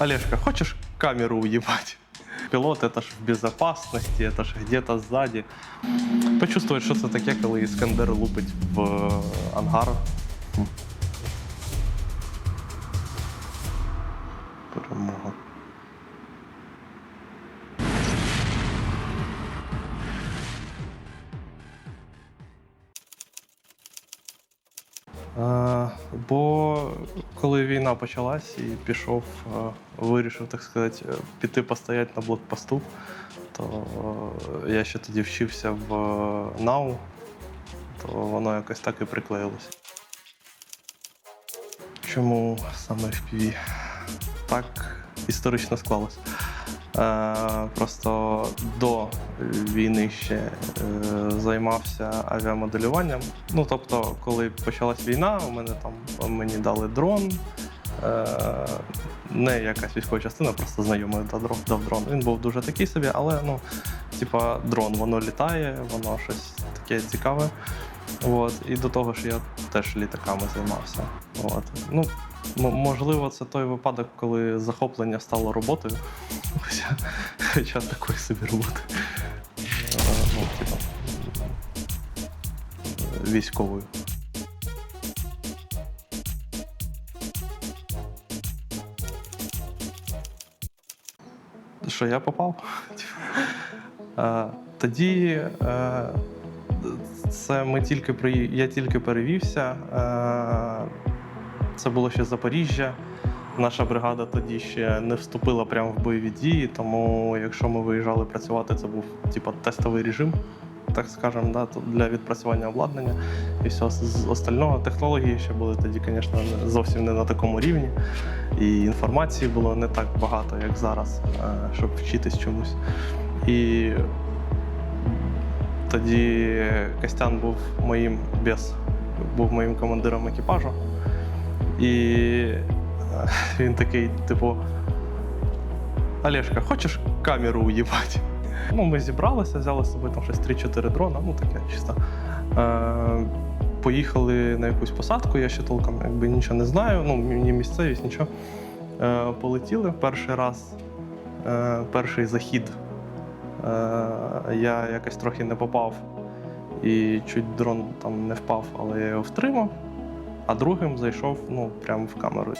Олежка, хочешь камеру уебать? Пілот это ж в безопасности, это ж где-то сзади. Почувствовать, що це таке, коли Іскандер лупить в е, ангар. Коли війна почалась і пішов, е, вирішив, так сказати, е, піти постояти на блокпосту, то е, я ще тоді вчився в НАУ, то воно якось так і приклеїлося. Чому саме FPV? Так історично склалось. Е, просто до війни ще е, займався авіамоделюванням. Ну тобто, коли почалась війна, у мене там мені дали дрон. Е, не якась військова частина, просто знайомий дав дрон. Він був дуже такий собі, але ну, типа дрон, воно літає, воно щось таке цікаве. От. І до того ж я теж літаками займався. От. Ну, м- можливо, це той випадок, коли захоплення стало роботою. Хоча, хоча такої собі роботи. Е, Ну, типа, е, військовою. Що я попав? Е, Тоді е, це ми тільки при... я тільки перевівся. Це було ще Запоріжжя. Наша бригада тоді ще не вступила прямо в бойові дії, тому якщо ми виїжджали працювати, це був типу, тестовий режим, так скажемо, да, для відпрацювання обладнання і все з остального. Технології ще були тоді, звісно, зовсім не на такому рівні. І інформації було не так багато, як зараз, е, щоб вчитись чомусь. І тоді Костян був моїм без, був моїм командиром екіпажу. І е, він такий, типу, Олежка, хочеш камеру уїбати? Ну, ми зібралися, взяли з собою там щось 3-4 дрона, ну таке чисто. Е, поїхали на якусь посадку, я ще толком якби нічого не знаю, ну, ні місцевість, нічого. Е, полетіли перший раз, е, перший захід. Е, я якось трохи не попав і чуть дрон там не впав, але я його втримав, а другим зайшов ну, прямо в камеру.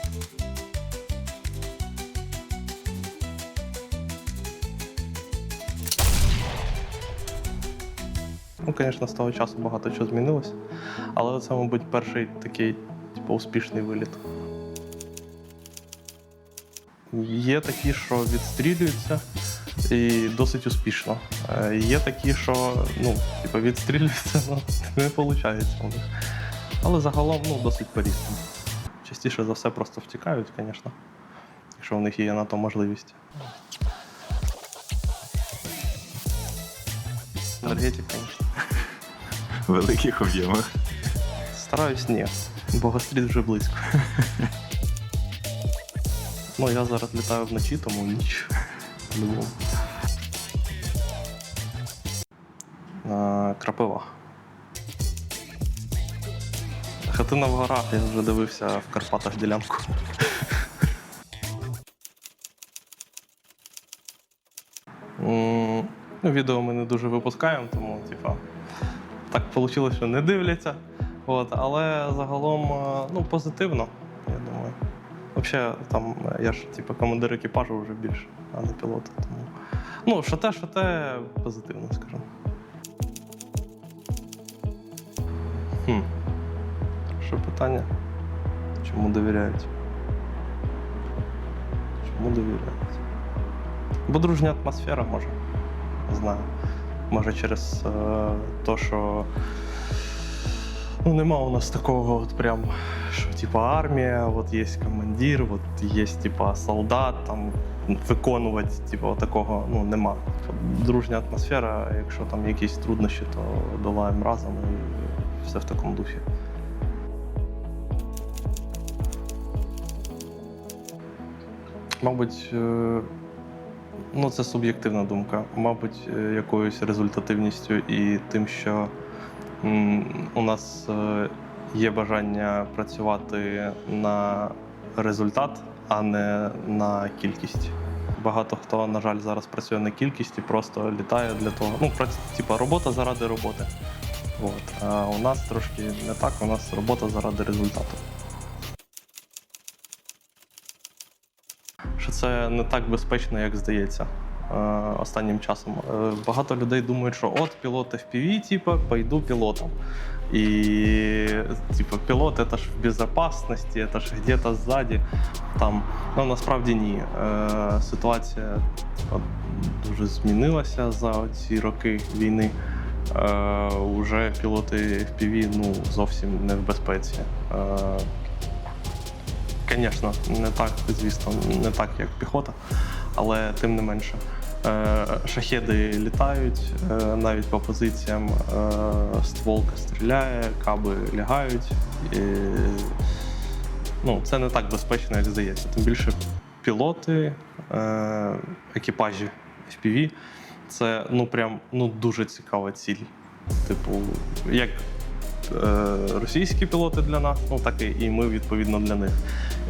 Ну, звісно, з того часу багато чого змінилось. Але це, мабуть, перший такий, типу, успішний виліт. Є такі, що відстрілюються і досить успішно. Е, Є такі, що ну, типу, відстрілюються, ну, не виходить у них. Але загалом ну, досить по-різному. Частіше за все просто втікають, звісно, якщо у них є на то можливість. Енергетик, звісно. В великих об'ємах. Стараюсь ні, бо гастріт вже близько. ну, я зараз літаю вночі, тому ніч. Хатина в горах, я вже дивився в Карпатах ділянку. Відео ми не дуже випускаємо, тому, типа, так вийшло, що не дивляться. От, але загалом е, ну, позитивно, я думаю. Взагалі, там я ж типу, командир екіпажу вже більше, а не пілот. Тому. Ну, що те, що те, позитивно, скажімо. Питання? Чому довіряють? Чому довіряють? Бо дружня атмосфера може. Не знаю. Може через те, що ну, нема у нас такого, от прям, що типа армія, от є командир, от є типа солдат, там виконувати, типа такого ну, нема. Дружня атмосфера, якщо там якісь труднощі, то долаємо разом і все в такому духі. Мабуть, е, ну це суб'єктивна думка. Мабуть, е, якоюсь результативністю і тим, що у нас е, є бажання працювати на результат, а не на кількість. Багато хто, на жаль, зараз працює на кількість і просто літає для того. Ну, прац- типа робота заради роботи. От. А у нас трошки не так, у нас робота заради результату. Що це не так безпечно, як здається. е, Останнім часом Е, багато людей думають, що от пілот FPV, типа, пойду пілотом. І типа пілот це ж в безпечності, це ж где-то ззаді. Там ну насправді ні. Е, Ситуація дуже змінилася за ці роки війни. Уже пілоти FPV ну, зовсім не в безпеці. Звісно, не так, звісно, не так, як піхота, але тим не менше. Е, Шахеди літають е, навіть по позиціям, е, стволка стріляє, каби лягають. І, ну, це не так безпечно, як здається. Тим більше пілоти, екіпажі FPV це ну прям ну, дуже цікава ціль. Типу, як російські пілоти для нас, ну так і ми відповідно для них.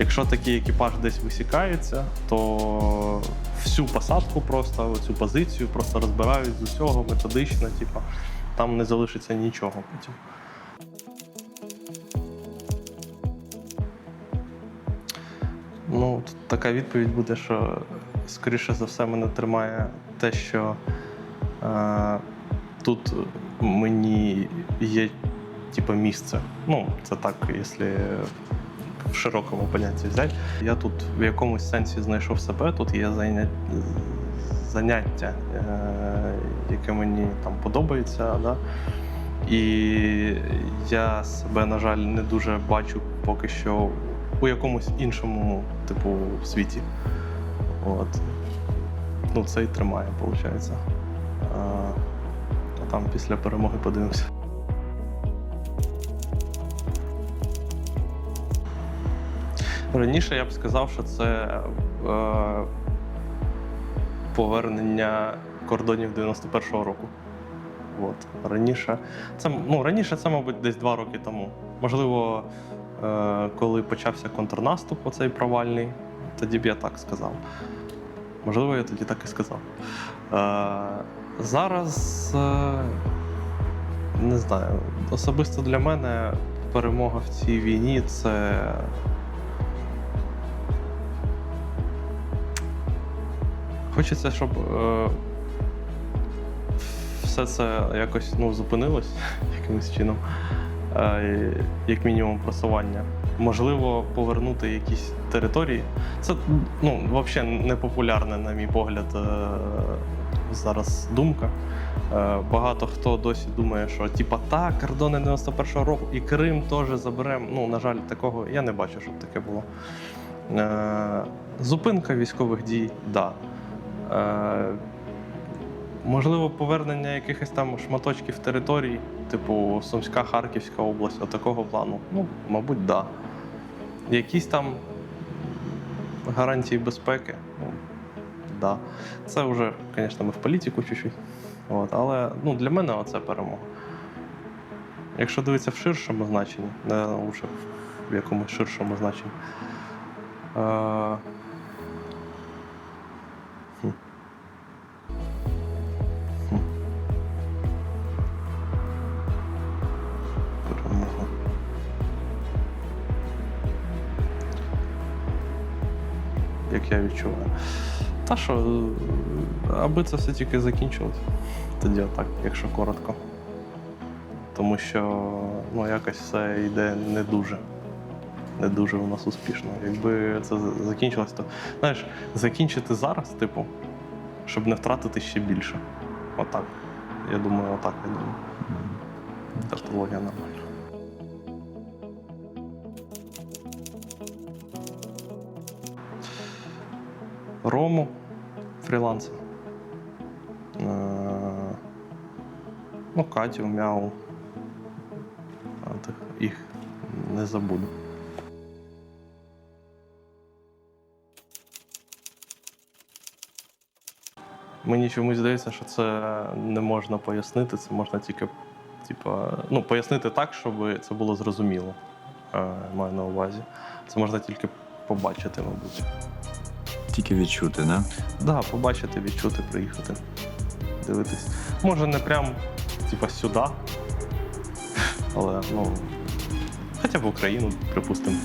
Якщо такий екіпаж десь висікається, то всю посадку просто, цю позицію просто розбирають з усього методично, типу, там не залишиться нічого потім. Ну, така відповідь буде, що скоріше за все мене тримає те, що е, тут мені є типу, місце. Ну, це так, якщо в широкому понятті взяти. Я тут в якомусь сенсі знайшов себе, тут є заня... заняття, е, яке мені там подобається. Да? І я себе, на жаль, не дуже бачу поки що у якомусь іншому, типу, світі. От. Ну, це і тримає, виходить. А, а там після перемоги подивимося. Раніше я б сказав, що це е, повернення кордонів 91-го року. От. Раніше, це, ну, раніше це, мабуть, десь два роки тому. Можливо, е, коли почався контрнаступ, оцей провальний, тоді б я так сказав. Можливо, я тоді так і сказав. Е, зараз е, не знаю. Особисто для мене перемога в цій війні це. Хочеться, щоб е, все це якось ну, зупинилось якимось чином, е, як мінімум просування. Можливо, повернути якісь території. Це ну, взагалі непопулярна, на мій погляд, е, зараз думка. Е, Багато хто досі думає, що типа так, кордони 91-го року і Крим теж заберемо. Ну, на жаль, такого я не бачу, щоб таке було. Е, Зупинка військових дій, так. Да. Е, Можливо, повернення якихось там шматочків територій, типу Сумська, Харківська область, отакого плану. Ну, мабуть, так. Да. Якісь там гарантії безпеки. Ну, да. Це вже, звісно, ми в політику чуть-чуть. Але ну, для мене це перемога. Якщо дивитися в ширшому значенні, не лише в якомусь ширшому значенні. Е, відчуваю. Та що, аби це все тільки закінчилось. Тоді отак, якщо коротко. Тому що ну, якось все йде не дуже. Не дуже у нас успішно. Якби це закінчилось, то знаєш, закінчити зараз, типу, щоб не втратити ще більше. Отак. Я думаю, отак, я думаю. Тавтологія нормальна. Рому фрілансер. Е, Ну, Катю, Мяу. Їх не забуду. Мені чомусь здається, що це не можна пояснити, це можна тільки типа, ну, пояснити так, щоб це було зрозуміло. Е, маю на увазі. Це можна тільки побачити, мабуть. Тільки відчути, да? Да, побачити, відчути, приїхати, дивитись. Може, не прям типа сюди, але ну, хоча б в Україну, припустимо.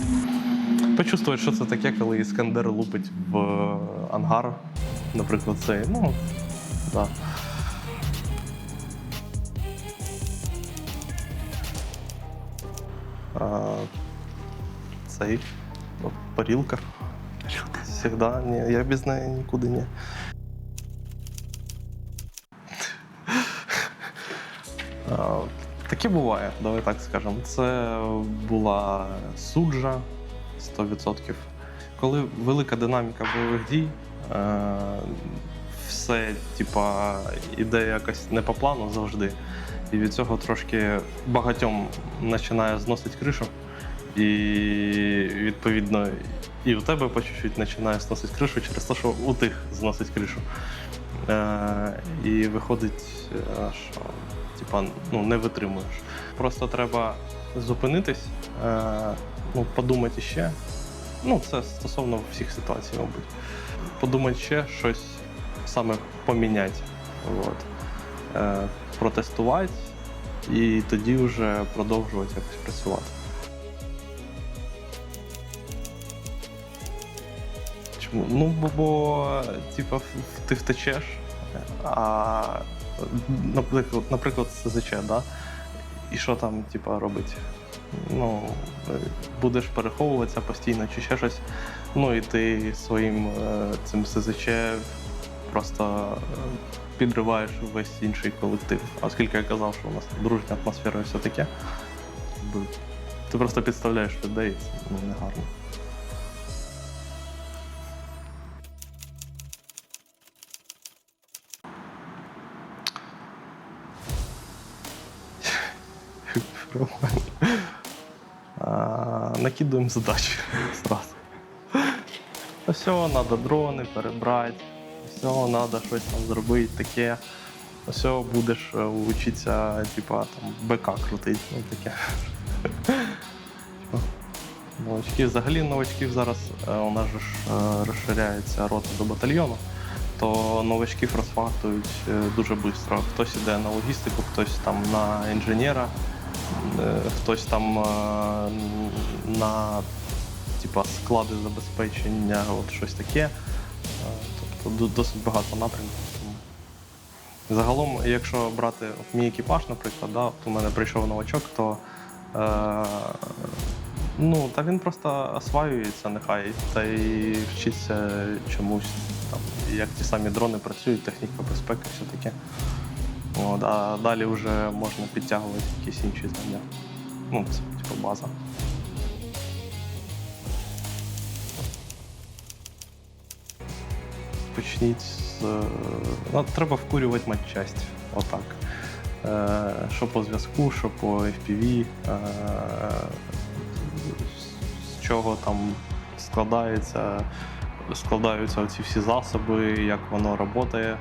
Почувствувати, що це таке, коли Іскандер лупить в е, ангар, наприклад, цей. Ну, да. А, цей ну, парілка. Всегда. Ні, я без неї нікуди не. Таке буває, давай так скажемо. Це була суджа 100%. Коли велика динаміка бойових дій, е, все, типа, іде якось не по плану завжди. І від цього трошки багатьом починає зносити кришу. І відповідно і у тебе по чуть-чуть починає зносити кришу через те, що у тих зносить кришу. Е, і виходить, е, що типа, ну, не витримуєш. Просто треба зупинитись, е, ну, подумати ще. Ну, це стосовно всіх ситуацій, мабуть. Подумати ще щось саме поміняти. От. Е, протестувати і тоді вже продовжувати якось працювати. Ну, бо, типа, ти втечеш, а наприклад, наприклад, СЗЧ, да? І що там, типа, робить? Ну, будеш переховуватися постійно чи ще щось. Ну і ти своїм е, цим СЗЧ просто е, підриваєш весь інший колектив. Оскільки я казав, що у нас дружня атмосфера і все таке, ти просто підставляєш людей, це ну, негарно. Нормально. Накидуємо задачі зразу. Все, треба дрони перебрати, все, треба щось там зробити таке. Все, будеш е, вчитися, типа там БК крутити, ну таке. Новачки, взагалі новачків зараз е, у нас ж е, розширяється рота до батальйону, то новачків розфактують е, дуже швидко. Хтось іде на логістику, хтось там на інженера, е, хтось там е, на типа склади забезпечення, от щось таке. Е, Тобто досить багато напрямків. Загалом, якщо брати от мій екіпаж, наприклад, да, от у мене прийшов новачок, то е, ну, та він просто осваюється нехай та й вчиться чомусь, там, як ті самі дрони працюють, техніка безпеки, все таке. От, а далі вже можна підтягувати якісь інші знання. Ну, це типу база. Почніть з. е, Ну, треба вкурювати матчасть. Отак. Е, що по зв'язку, що по FPV, е, з- чого там складається, складаються ці всі засоби, як воно працює.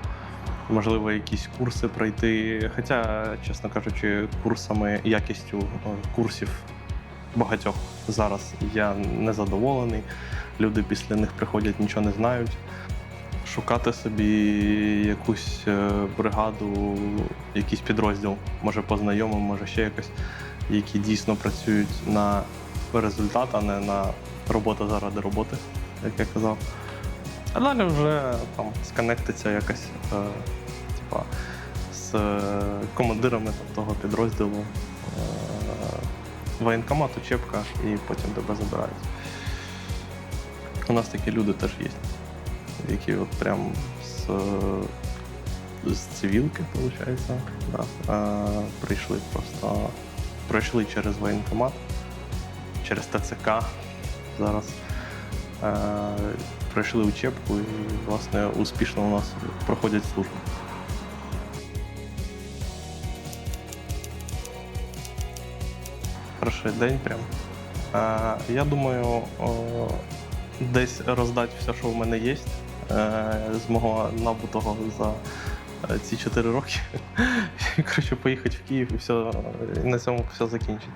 Можливо, якісь курси пройти. Хоча, чесно кажучи, курсами, якістю е, курсів багатьох зараз я не задоволений. Люди після них приходять, нічого не знають. Шукати собі якусь е, бригаду, якийсь підрозділ, може по знайомим, може ще якось, які дійсно працюють на результат, а не на роботу заради роботи, як я казав. А далі вже там сконектиться якось, е, типа, з е, командирами там, того підрозділу. Е, воєнкомат, учебка і потім тебе забирають. У нас такі люди теж є, які от прям з, з цивілки, виходить, да, е, прийшли просто, пройшли через воєнкомат, через ТЦК зараз. Е, пройшли учебку і, власне, успішно у нас проходять службу. Перший день прям. Е, я думаю, десь роздати все, що в мене є, е, з мого набутого за ці 4 роки. Коротше, поїхати в Київ і все, і на цьому все закінчити.